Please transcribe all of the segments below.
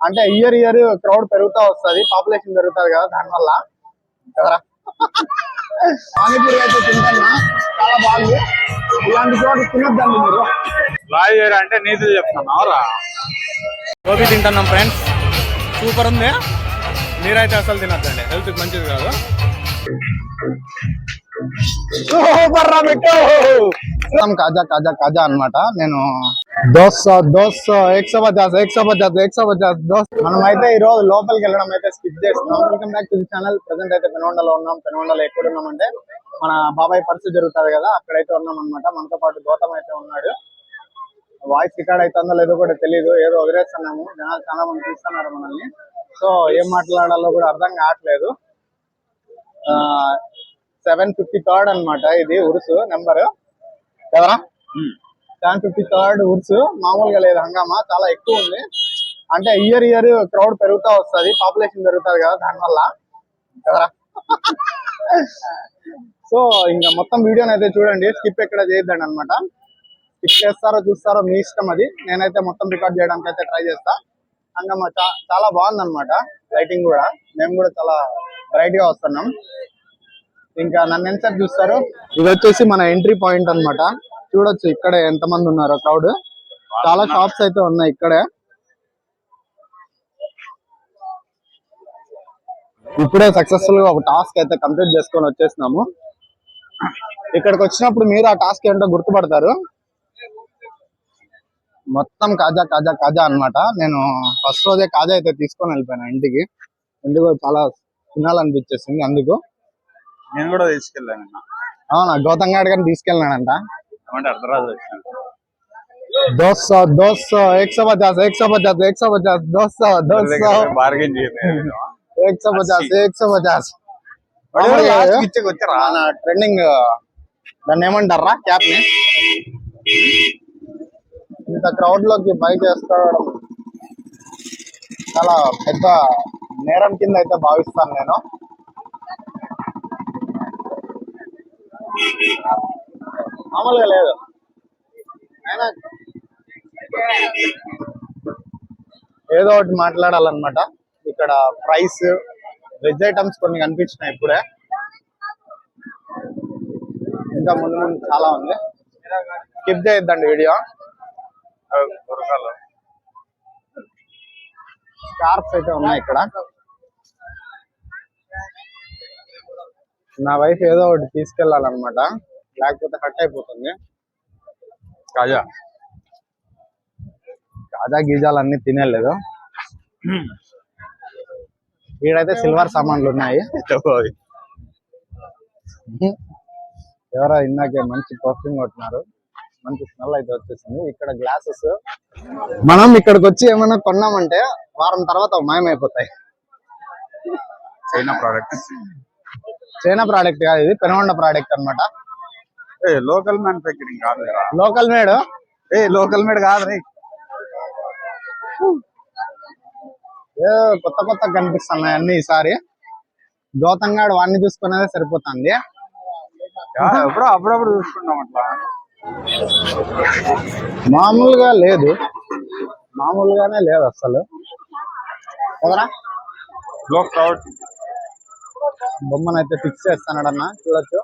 అంటే year year crowd పెరుగుతా వస్తది పాపులేషన్ పెరుగుతుంది కదా దానివల్ల. కదరా పానీపూరి అయితే తింటున్నా చాలా బాగుంది. ఇలాంటి చోట తినొద్దండి మీరు. చేయరా అంటే నీతులు చెప్తున్నావు రా గోబీ తింటున్నాం ఫ్రెండ్స్ సూపర్ ఉంది. మీరైతే అసలు తినొద్దండి. హెల్త్ మంచిది కాదు. సూపర్ రా కాజా కాజా కాజా అన్నమాట. నేను దోస్ దోస్ ఎక్సో పచాస్ ఎక్సో పచాస్ ఎక్సో పచాస్ దోస్. మనం అయితే ఈ రోజు లోపలికి వెళ్ళడం అయితే స్కిప్ చేస్తున్నాం. Welcome back to the channel present అయితే పెనకొండలో ఉన్నాం. పెనకొండలో ఎక్కడ ఉన్నామంటే మన బాబాయ్ పరిస్థితి జరుగుతుంది కదా అక్కడైతే ఉన్నాం అనమాట మనతో పాటు గౌతమ్ అయితే ఉన్నాడు. వాయిస్ రికార్డ్ అవుతుందో లేదో కూడా తెలియదు ఏదో వదిలేస్తున్నాము. జనాలు చాలా మంది చూస్తున్నారు మనల్ని. సో ఏం మాట్లాడాలో కూడా అర్థం కావట్లేదు. సెవెన్ ఫిఫ్టీ థర్డ్ అనమాట ఇది ఉరుసు నెంబర్ ఎవరా? టెన్ ఫిఫ్టీ థర్డ్ ఉర్స్ మామూలుగా లేదు హంగామా. చాలా ఎక్కువ ఉంది. అంటే ఇయర్ ఇయర్ క్రౌడ్ పెరుగుతా వస్తది పాపులేషన్ పెరుగుతుంది కదా దానివల్ల. ఎవరా సో ఇంకా మొత్తం వీడియోని అయితే చూడండి. స్కిప్ ఎక్కడ చేయొద్దండి అనమాట స్కిప్ చేస్తారో చూస్తారో మీ ఇష్టం అది. నేనైతే మొత్తం రికార్డ్ చేయడానికి అయితే ట్రై చేస్తా. హంగామా చాలా బాగుంది అనమాట లైటింగ్ కూడా. మేము కూడా చాలా బ్రైట్గా వస్తున్నాం. ఇంకా నన్ను ఎంతసేపు చూస్తారు? ఇది వచ్చేసి మన ఎంట్రీ పాయింట్ అన్నమాట. చూడొచ్చు ఇక్కడే ఎంత మంది ఉన్నారో క్రౌడ్. చాలా షాప్స్ అయితే ఉన్నాయి ఇక్కడే. ఇప్పుడే సక్సెస్ఫుల్గా ఒక టాస్క్ అయితే కంప్లీట్ చేసుకొని వచ్చేసినాము. ఇక్కడికి వచ్చినప్పుడు మీరు ఆ టాస్క్ ఏంటో గుర్తుపడతారు. మొత్తం కాజా కాజా కాజా అన్నమాట. నేను ఫస్ట్ రోజే కాజా అయితే తీసుకొని వెళ్ళిపోయాను ఇంటికి. ఎందుకో చాలా తినాలనిపించేసింది అందుకు. నేను కూడా తీసుకెళ్ళాను అవునా? గౌతమ్ గారి గారిని తీసుకెళ్ళినాడంట. ఏమంటే అర్ధరాజు వచ్చాను దోస్ सौ दो सौ एक सौ पचास एक सौ पचास एक सौ पचास दो सौ दो सौ బార్గెన్ చేయలేదు एक सौ पचास एक सौ पचास వచ్చారా ట్రెండింగ్ దాన్ని ఏమంటారా క్యాప్ ని ఇంత క్రౌడ్ లోకి బైక్ వేసుకోవడం చాలా పెద్ద నేరం కింద అయితే భావిస్తాను నేను మామూలుగా లేదు. ఏదో ఒకటి మాట్లాడాలన్నమాట. ఇక్కడ ప్రైస్ వెజ్ ఐటమ్స్ కొన్ని కనిపించినాయి ఇప్పుడే. ఇంకా ముందు ముందు చాలా ఉంది. స్కిప్ చేయొద్దండి వీడియో. స్కార్ఫ్స్ అయితే ఉన్నాయి ఇక్కడ. నా వైఫ్ ఏదో ఒకటి తీసుకెళ్ళాలన్నమాట. లేకపోతే హట్ అయిపోతుంది. కాజా. కాజా గీజాలు అన్ని తినేలేదు. వీడైతే సిల్వర్ సామాన్లు ఉన్నాయి. ఎవరో ఇందాకే మంచి పర్ఫ్యూమ్ కొట్టినారు. మంచి స్మెల్ అయితే వచ్చేసింది. ఇక్కడ గ్లాసెస్ మనం ఇక్కడికి వచ్చి ఏమైనా కొన్నామంటే వారం తర్వాత మాయమైపోతాయి. చైనా ప్రోడక్ట్స్ చైనా ప్రోడక్ట్ కాదు ఇది పెనగొండ ప్రోడక్ట్ అన్నమాట. ఏ లోకల్ మ్యానుఫ్యాక్చరింగ్ కాదు లోకల్ మేడ్ ఏ లోకల్ మేడ్ కాదు రే ఏ కొత్త కొత్త కనిపిస్తున్నాయి అన్ని ఈసారి. గౌతంగాడు వాడిని చూసుకునేదే సరిపోతుంది. ఎప్పుడో అప్పుడప్పుడు చూసుకుంటాం అట్లా. మామూలుగా లేదు. మామూలుగానే లేదు అసలు ఎవరా? లో క్రౌడ్ బొమ్మను అయితే ఫిక్స్ చేస్తానడన్నా చూడొచ్చు.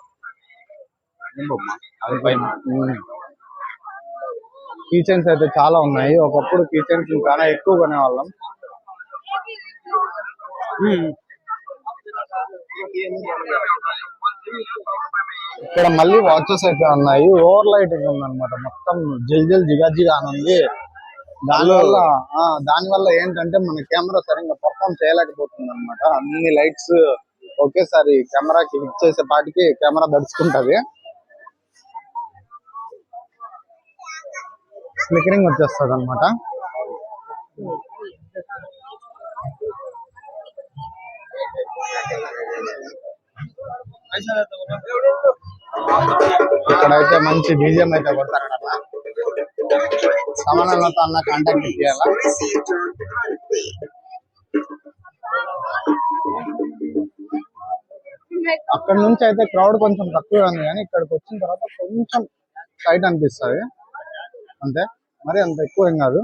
కిచెన్స్ అయితే చాలా ఉన్నాయి. ఒకప్పుడు కిచెన్స్ చాలా ఎక్కువ కొనేవాళ్ళం. ఇక్కడ మళ్ళీ వాచెస్ అయితే ఉన్నాయి. ఓవర్ లైటింగ్ ఉందన్నమాట. మొత్తం జల్ జల్ జిగా జిగా అని ఉంది దానివల్ల దానివల్ల ఏంటంటే మన కెమెరా సరిగ్గా పర్ఫామ్ చేయలేకపోతుంది అనమాట అన్ని లైట్స్ ఒకేసారి కెమెరాకి హిట్ చేసే పాటికి కెమెరా దడుచుకుంటది ఫ్లికరింగ్ వచ్చేస్తుంది అనమాట ఇక్కడైతే మంచి బీజియం అయితే కొడతారన్న సమానతో అన్న కాంటాక్ట్ చేయాలా అక్కడ నుంచి అయితే క్రౌడ్ కొంచెం తక్కువ ఉంది కానీ ఇక్కడికి వచ్చిన తర్వాత కొంచెం టైట్ అనిపిస్తుంది. అంతే మరి అంత ఎక్కువ ఏం కాదు.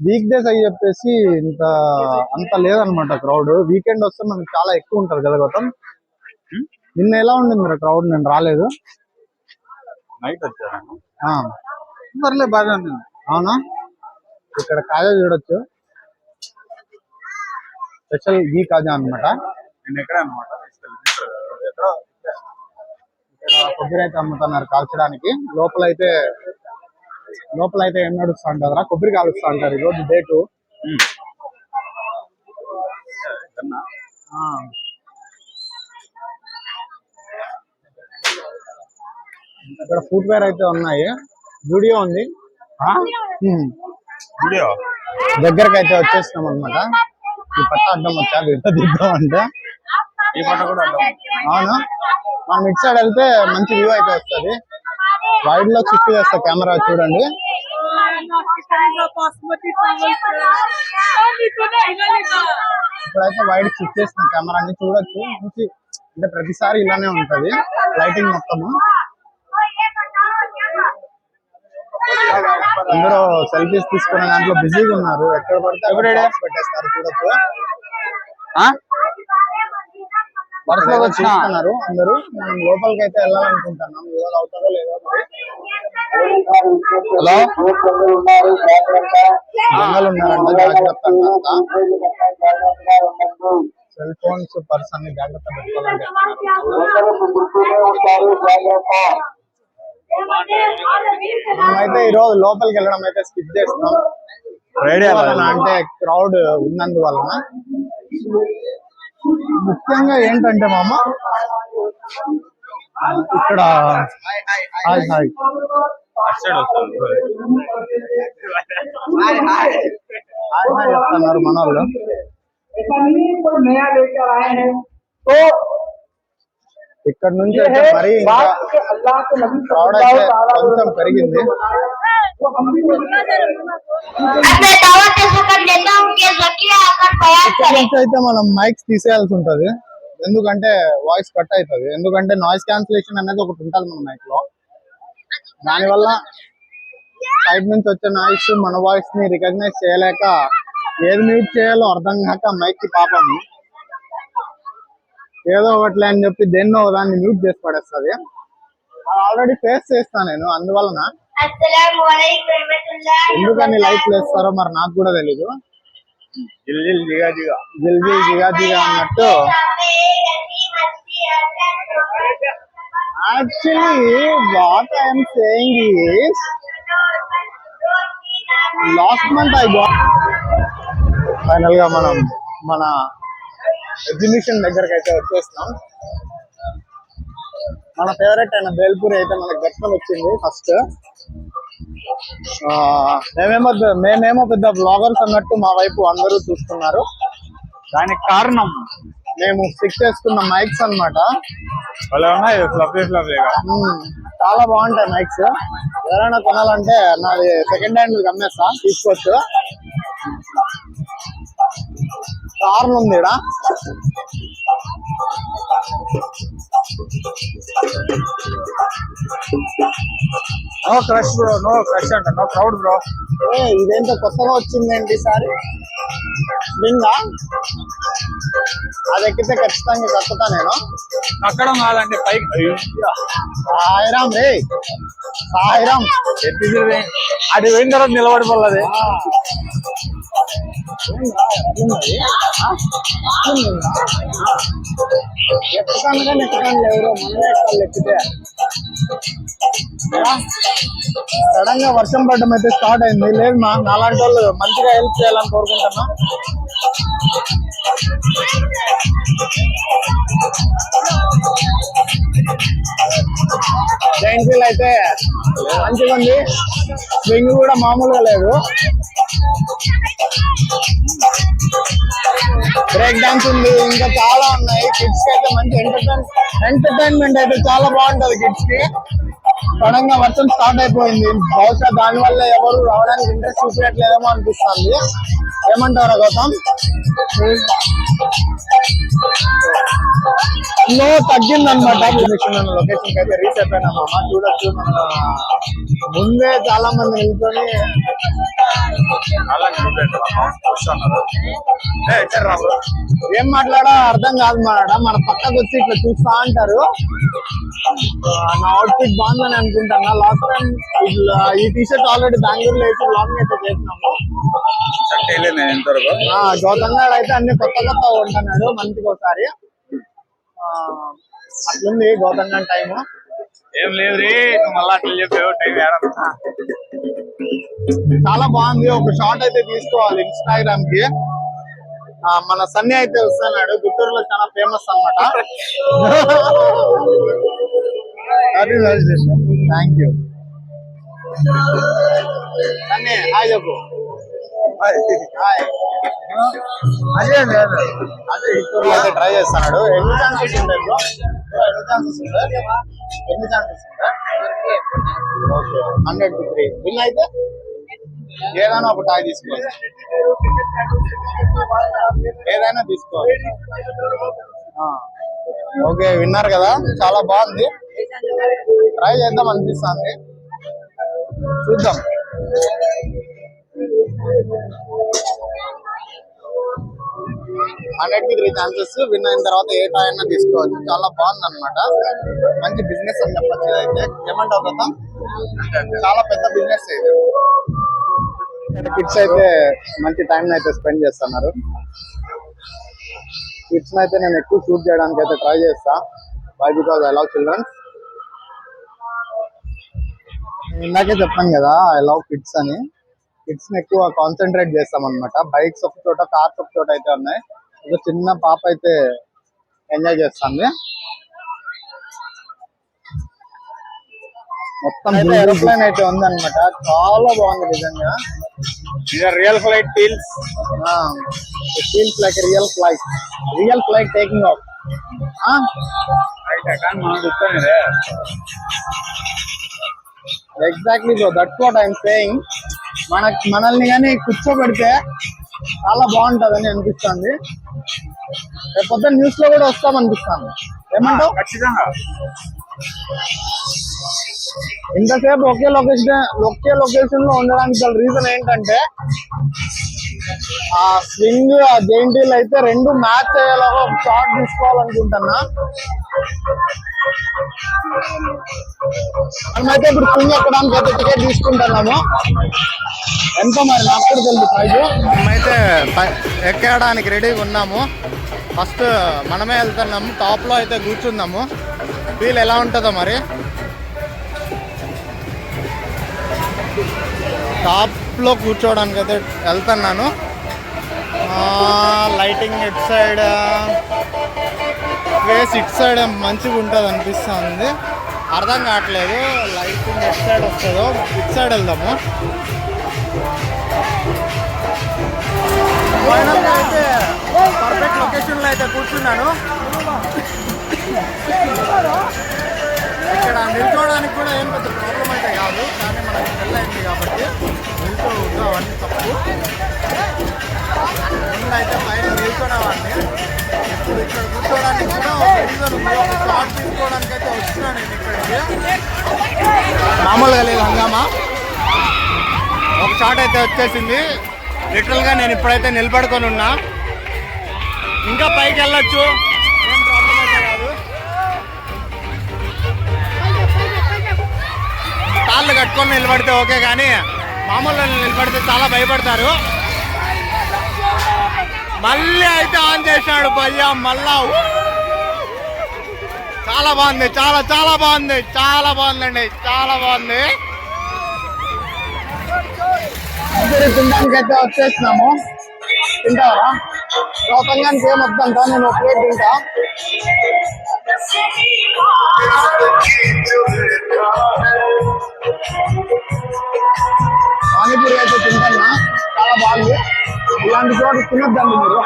వీక్ డేస్ అని చెప్పేసి ఇంత అంత లేదనమాట క్రౌడ్ వీకెండ్ వస్తే మనకి చాలా ఎక్కువ ఉంటారు కదా గౌతమ్. నిన్న ఎలా ఉండింది క్రౌడ్ నేను రాలేదు. నైట్ వచ్చాను ఆ, పర్లే బాగా ఉంది. అవునా? ఇక్కడ కాజా చూడొచ్చు. స్పెషల్ గీ కాజా అన్నమాట. నేను ఎక్కడ అనమాట కొబ్బరి అయితే అమ్ముతున్నారు కాల్చడానికి. లోపల అయితే లోపల అయితే ఏం నడుస్తా ఉంటారా కొబ్బరి కాలుస్తా ఉంటారు ఈ రోజు డేటు ఇక్కడ ఫుట్ వేర్ అయితే ఉన్నాయి. వీడియో ఉంది. వీడియో దగ్గరకు అయితే వచ్చేసినాం అనమాట ఈ పట్ట అడ్డం వచ్చా? వీడియో దిద్దాం అంటే ఈ పట్ట కూడా అడ్డం. అవును? మనం ఇటు సైడ్ వెళ్తే మంచి వ్యూ అయితే వస్తుంది. వైడ్లో చుట్టూ వేస్తా కెమెరా చూడండి. ఇప్పుడైతే వైడ్ చేస్తున్న కెమెరా అని చూడొచ్చు. మంచి అంటే ప్రతిసారి ఇలానే ఉంటది. లైటింగ్ మొత్తము. అందరూ సెల్ఫీస్ తీసుకునే దాంట్లో బిజీగా ఉన్నారు. ఎక్కడ పడితే పెట్టేస్తారు చూడొచ్చు. వరుసగా చూస్తున్నారు అందరూ. మనం లోపలికి అయితే వెళ్ళాలనుకుంటున్నాం. ఇవాళ అవుతుందో లేదో. హలో? దొంగలు ఉన్నారంట జాగ్రత్త అంతా సెల్ ఫోన్స్ పర్స్ అన్ని జాగ్రత్త పెట్టుకోవాలంటే. మనమైతే ఈ రోజు లోపలికి వెళ్ళడం అయితే స్కిప్ చేస్తున్నాం. అంటే క్రౌడ్ ఉన్నందువలన. ముఖ్యంగా ఏంటంటే మామ ఇక్కడ హాయ్ హాయ్. Hi hi. చెప్తున్నారు మన వాళ్ళు ఇక్కడ నుంచి అయితే మరీ కొంచెం పెరిగింది. ఇక్కడ అయితే మనం మైక్స్ తీసేయాల్సి ఉంటుంది. ఎందుకంటే వాయిస్ కట్ అవుతుంది. ఎందుకంటే నాయిస్ క్యాన్సిలేషన్ అనేది ఒకటి ఉంటుంది మన మైక్లో. దానివల్ల సైడ్ నుంచి వచ్చే నాయిస్ మన వాయిస్ని రికగ్నైజ్ చేయలేక ఏది మ్యూట్ చేయాలో అర్థం కాక మైక్కి పాపం ఏదో ఒకటి అని చెప్పి దేన్నో దాన్ని మ్యూట్ చేసి పడేస్తుంది. ఆల్రెడీ ఫేస్ చేస్తాను నేను. అందువలన ఎందుకని లైఫ్ వేస్తారో మరి నాకు కూడా తెలీదు. జిల్ జిగా జిగా జిగా జిగా అన్నట్టు. Actually what I'm saying is last month I I ఫైనల్గా మనం మన ఎగ్జిబిషన్ దగ్గరకి అయితే వచ్చేస్తున్నాం మన ఫేవరెట్ అయిన బేల్పూరి అయితే మనకు దర్శనం వచ్చింది ఫస్ట్ మేమేమో మేమేమో పెద్ద బ్లాగర్స్ అన్నట్టు మా వైపు అందరూ చూస్తున్నారు. దానికి కారణం మేము ఫిక్స్ చేసుకున్న మైక్స్ మ్మ్. చాలా బాగుంటాయి మైక్స్ ఎవరైనా కొనాలంటే నాది సెకండ్ హ్యాండ్ అమ్మేస్తా తీసుకోవచ్చు. కార్లు ఉంది ఈడ. No crush bro no crush అంట. నో క్రౌడ్ బ్రో ఏ ఇదేంటో కొత్తగా వచ్చిందేంటి ఈసారి స్ప్రింగా అది ఎక్కితే ఖచ్చితంగా కక్కుతా నేను. అక్కడ కాదండి పైకి. సాయిరామ్ రే సాయిరామ్. అది పోయిన తర్వాత నిలబడిపోలేదు. ఎక్కుతాను కానీ ఎక్కుతాను ఎవరో మనమే ఎక్కాలి ఎక్కితే. సడన్గా వర్షం పడడం అయితే స్టార్ట్ అయింది. లేదు మా నాలాంటి వాళ్ళు మంచిగా హెల్ప్ చేయాలని కోరుకుంటున్నా. జైంట్ అయితే మంచిగా ఉంది స్వింగ్ కూడా మామూలుగా లేదు. బ్రేక్ డాన్స్ ఉంది. ఇంకా చాలా ఉన్నాయి. కిడ్స్కి అయితే మంచి ఎంటర్టైన్ ఎంటర్టైన్మెంట్ అయితే చాలా బాగుంటది కిడ్స్కి. సడన్గా వర్షం స్టార్ట్ అయిపోయింది. బహుశా దాని వల్ల ఎవరు రావడానికి ఇంట్రెస్ట్ చూపించట్లేదేమో అనిపిస్తుంది. ఏమంటారా గౌతమ్ లో తగ్గిందనమాట లొకేషన్ లొకేషన్ అయితే రీచ్ అయిపోయినామా చూడొచ్చు. మన ముందే చాలా మంది నిల్చొని ఏం మాట్లాడా అర్థం కాదు మాట్లాడ మన పక్కకు వచ్చి ఇట్లా చూస్తా అంటారు. ఆ, నా అవుట్ఫిట్ బాగుందని అనుకుంటాను లాస్ట్ టైం ఈ టీ షర్ట్ ఆల్రెడీ బెంగళూరులో వేసి బ్లాగ్ అయితే చేసినాము. గౌతమ్ గారు అయితే అన్ని కొత్త కొత్త ఉంటున్నాడు మంత్కి ఒకసారి. అట్లుంది గౌతమ్ గారి టైము ఏం లేదు రీ మళ్ళీ అట్లా చెప్పావు టైం ఏడన్నా చాలా బాగుంది ఒక షార్ట్ అయితే తీసుకోవాలి ఇన్స్టాగ్రామ్కి. మన సన్నీ అయితే వస్తున్నాడు గుంటూరులో చాలా ఫేమస్ అనమాట థ్యాంక్ యూ సన్నీ హాయ్ చెప్పు. అదే లేదు అదే ఇప్పుడు అయితే ట్రై చేస్తున్నాడు ఎన్ని ఛాన్సెస్ ఉంటాయి ఎన్ని ఛాన్సెస్ ఉంటాయి ఎన్ని ఛాన్సెస్ ఉంటాయి okay hundred to three win అయితే ఏదైనా ఒక టాయ్ తీసుకోవాలి ఏదైనా తీసుకోవాలి ఆ, ఓకే విన్నారు కదా? చాలా బాగుంది. ట్రై చేద్దాం అనిపిస్తుంది. చూద్దాం. హండ్రెడ్కి త్రీ ఛాన్సెస్ విన్ అయిన తర్వాత ఏ టాయ్ అయినా తీసుకోవచ్చు. చాలా బాగుంది అనమాట మంచి బిజినెస్ అని చెప్పచ్చు ఇదైతే. ఏమంటావు కదా చాలా పెద్ద బిజినెస్ ఇది. కిడ్స్ అయితే మంచి టైం అయితే స్పెండ్ చేస్తున్నారు. కిడ్స్ అయితే నేను ఎక్కువ షూట్ చేయడానికి అయితే ట్రై చేస్తా. Why because I love children ఇందాకే చెప్పాను కదా ఐ లవ్ కిడ్స్ అని. కిడ్స్ని ఎక్కువ కాన్సన్ట్రేట్ చేస్తాం అనమాట బైక్స్ ఒక చోట కార్స్ ఒక చోట అయితే ఉన్నాయి. ఒక చిన్న పాప అయితే ఎంజాయ్ చేస్తుంది. మొత్తం ఏరోప్లేన్ అయితే ఉంది అనమాట చాలా బాగుంది నిజంగా. Real flight feels feels like real flight real flight taking off exactly bro that's what I'm saying మన మనల్ని కానీ కూర్చోబెడితే చాలా బాగుంటదని అనిపిస్తుంది. పొద్దున్న న్యూస్లో కూడా వస్తాం అనిపిస్తుంది ఏమంటావు ఖచ్చితంగా. ఇంతసేపు ఒకే లొకేషన్ ఒకే లొకేషన్లో ఉండడానికి గల రీజన్ ఏంటంటే ఆ స్వింగ్ ఆ జైంటీలు అయితే రెండు మ్యాచ్ అయ్యేలాగా ఒక షాట్ తీసుకోవాలనుకుంటున్నా. మనమైతే ఇప్పుడు పుణ్య ఎక్కడానికి అయితే టికెట్ తీసుకుంటున్నాము. ఎంత మరి? నాకు కూడా తెలుసు ప్రైజ్. మేమైతే ఎక్కడానికి రెడీగా ఉన్నాము. ఫస్ట్ మనమే వెళ్తున్నాము. టాప్లో అయితే కూర్చుందాము ఫీల్ ఎలా ఉంటుందో మరి? టాప్లో కూర్చోవడానికి అయితే వెళ్తున్నాను. లైటింగ్ ఇటు సైడ్? వేస్ ఇట్ సైడ్ మంచిగా ఉంటుంది అనిపిస్తుంది. అర్థం కావట్లేదు. లైటింగ్ ఎట్ సైడ్ వస్తుందో. ఇట్ సైడ్ వెళ్దాము. ఫైనల్గా అయితే పర్ఫెక్ట్ లొకేషన్లో అయితే కూర్చున్నాను. ఇక్కడ నిల్చోవడానికి కూడా ఏం పెద్ద ప్రాబ్లం అయితే కాదు. కానీ మనకి పెళ్ళైంది కాబట్టి. ఉందో అవన్నీ తప్పు ముందు అయితే పైన నిల్చునేవాడిని ఇప్పుడు ఇక్కడ కూర్చోవడానికి కూడా ఒక రీజన్ తీసుకోవడానికి అయితే వచ్చినా నేను ఇక్కడికి మామూలుగా లేదు హంగామా? ఒక షాట్ అయితే వచ్చేసింది. లిటరల్గా నేను ఇప్పుడైతే నిలబడుకొని ఉన్నా. ఇంకా పైకి వెళ్ళొచ్చు. కాళ్ళు కట్టుకొని నిలబడితే ఓకే కానీ మామూలు నిలబడితే చాలా భయపడతారు. మళ్ళీ అయితే ఆన్ చేశాడు భయ్యా మళ్ళా. చాలా బాగుంది చాలా చాలా బాగుంది చాలా బాగుందండి చాలా బాగుంది. తినడానికి అయితే వచ్చేసినాము. తింటావా? లోపంగానికి ఏం వద్దంట నేను ఒక ప్లేట్ తింటా. పానీపూరి ఇలాంటి చోట తినొద్దండి మీరు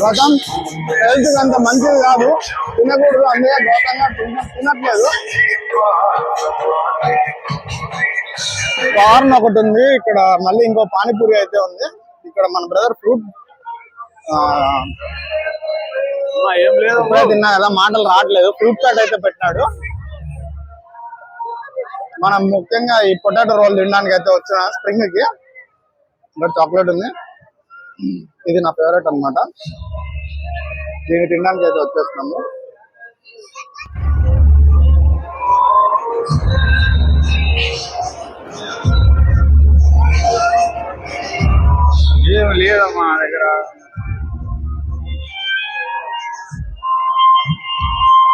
గతం హెల్త్ అంత మంచిది కాదు. తినకూడదు అందుకే గతంగా తినట్లేదు. కార్న్ ఒకటి ఉంది. ఇక్కడ మళ్ళీ ఇంకో పానీపూరి అయితే ఉంది. ఇక్కడ మన బ్రదర్ ఫ్రూట్ ఇప్పుడే తిన్నా కదా మాటలు రావట్లేదు. ఫ్రూట్ చాట్ అయితే పెట్టినాడు. మనం ముఖ్యంగా ఈ పొటాటో రోల్ తినడానికి అయితే వచ్చిన స్ప్రింగ్కి ఇక్కడ చాక్లెట్ ఉంది. ఇది నా ఫేవరెట్ అన్నమాట. దీన్ని తినడానికి అయితే వచ్చేస్తున్నాము. ఏం లేదమ్మా దగ్గర.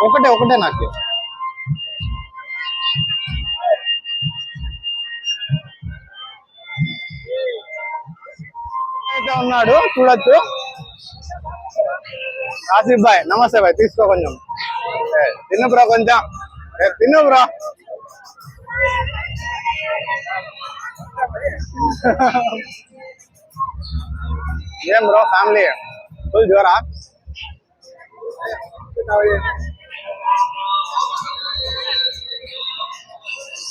ఒకటే ఒకటే నాకు. అయితే ఉన్నాడు చూడొచ్చు. ఆసిఫ్ బాయ్ నమస్తే బాయ్ తీసుకో కొంచెం. తిన్ను తిను బ్రో కొంచెం. తిన్ను బ్రో. ఏం బ్రో ఫ్యామిలీ? ఫుల్ జోరా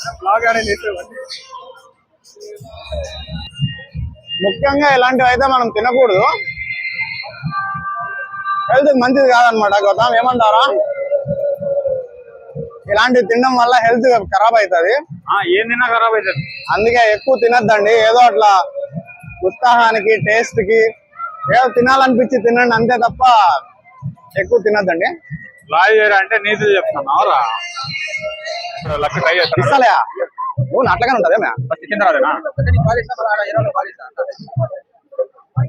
బ్లాగ్ అనేది చేసేవాడిని. ముఖ్యంగా ఇలాంటివి అయితే మనం తినకూడదు. హెల్త్ మంచిది కాదనమాట గౌతమ్. ఏమంటారా? ఇలాంటివి తినడం వల్ల హెల్త్ ఖరాబ్ అవుతుంది. ఆ, ఏం తిన్నా ఖరాబ్ అవుతుంది. అందుకే ఎక్కువ తినద్దండి. ఏదో అట్లా ఉత్సాహానికి టేస్ట్కి ఏదో తినాలనిపించి తినండి అంతే తప్ప ఎక్కువ తినద్దండి. అంటే నీతులు చెప్తాను అవరా? లక్ష ట్రై చేస్తాను ఇస్తలే నువ్వు అట్లాగానే ఉంటదే మ్యా ఫస్ట్ కింద రాదేనా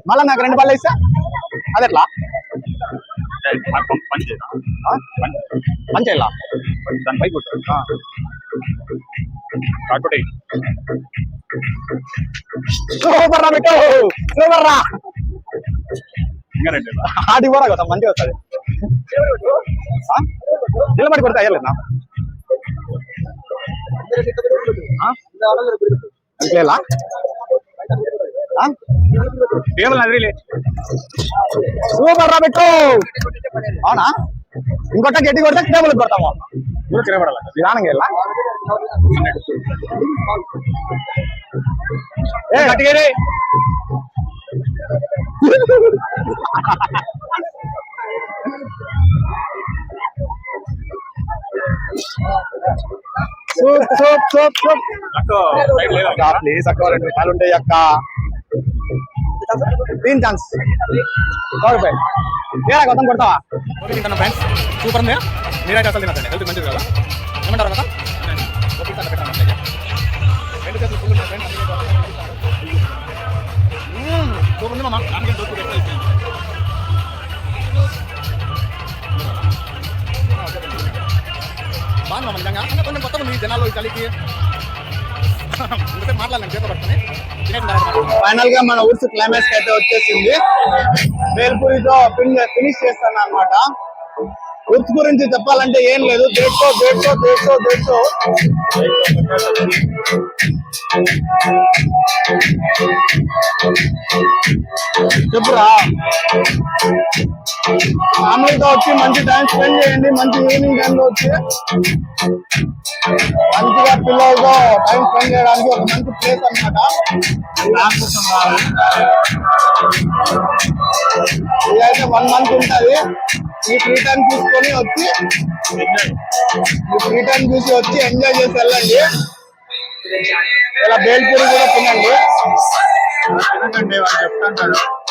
మళ్ళీ నాకు రెండు పళ్ళు ఇస్తా అది ఎట్లా పని చేయరా ఆ? మంచి ఇలా దాని పై కొట్టు కాకపోతే సూపర్ రా బిట్టు సూపర్ రా ఇంకా రెండు ఆడి కూడా కదా మంచిగా వస్తుంది నిలబడి కొడితే అయ్యలేదు అంతేలా టేబుల్ నదిలే సూపర్ రా బిట్టు అవునా ఇంకొక గట్టి కొడితే టేబుల్ కొడతాము కూడా తిరగబడాలి నిదానంగా వెళ్ళా ఏ గట్టిగా అక్క ప్లీజ్ అక్క రెండు రూపాయలు ఉంటాయి అక్క. తీన్ ఛాన్స్. రూపాయలు ఏరా గౌతమ్ కొడతావా? ఓకే తింటాను ఫ్రెండ్స్ సూపర్ ఉంది. మీరైతే అసలు తినదండి హెల్త్ మంచిది కదా? ఏమంటారు కదా. రెండు చేతులు ఫుల్ సూపర్ ఉంది మామ. దానికంటే దొరుకుతుంది నిజంగా అంటే కొంచెం కొత్తగా ఉంది ఈ జనాలు ఈ చలికి. ఇంతసేపు మాట్లాడలేను చేత పట్టుకుని. ఫైనల్గా మన ఊర్స్ క్లైమాక్స్ అయితే వచ్చేసింది. వేల్పూరితో ఫినిష్ చేస్తాను అనమాట ఉర్స్ గురించి చెప్పాలంటే ఏం లేదు. దేట్కో దేట్కో దేట్కో దేట్కో చెప్పురా. ఫ్యామిలీతో వచ్చి మంచి టైం స్పెండ్ చేయండి మంచి ఈవినింగ్ టైంలో వచ్చి మంచిగా పిల్లలతో టైం స్పెండ్ చేయడానికి ఒక మంచి ప్లేస్ అనమాట ఇదైతే వన్ మంత్ ఉంటుంది. ఈ ఫ్రీ టైం చూసుకొని వచ్చి ఈ ఫ్రీ టైం చూసి వచ్చి ఎంజాయ్ చేసి వెళ్ళండి. ఇలా బేల్పూరి కూడా తినండి. చెప్తాను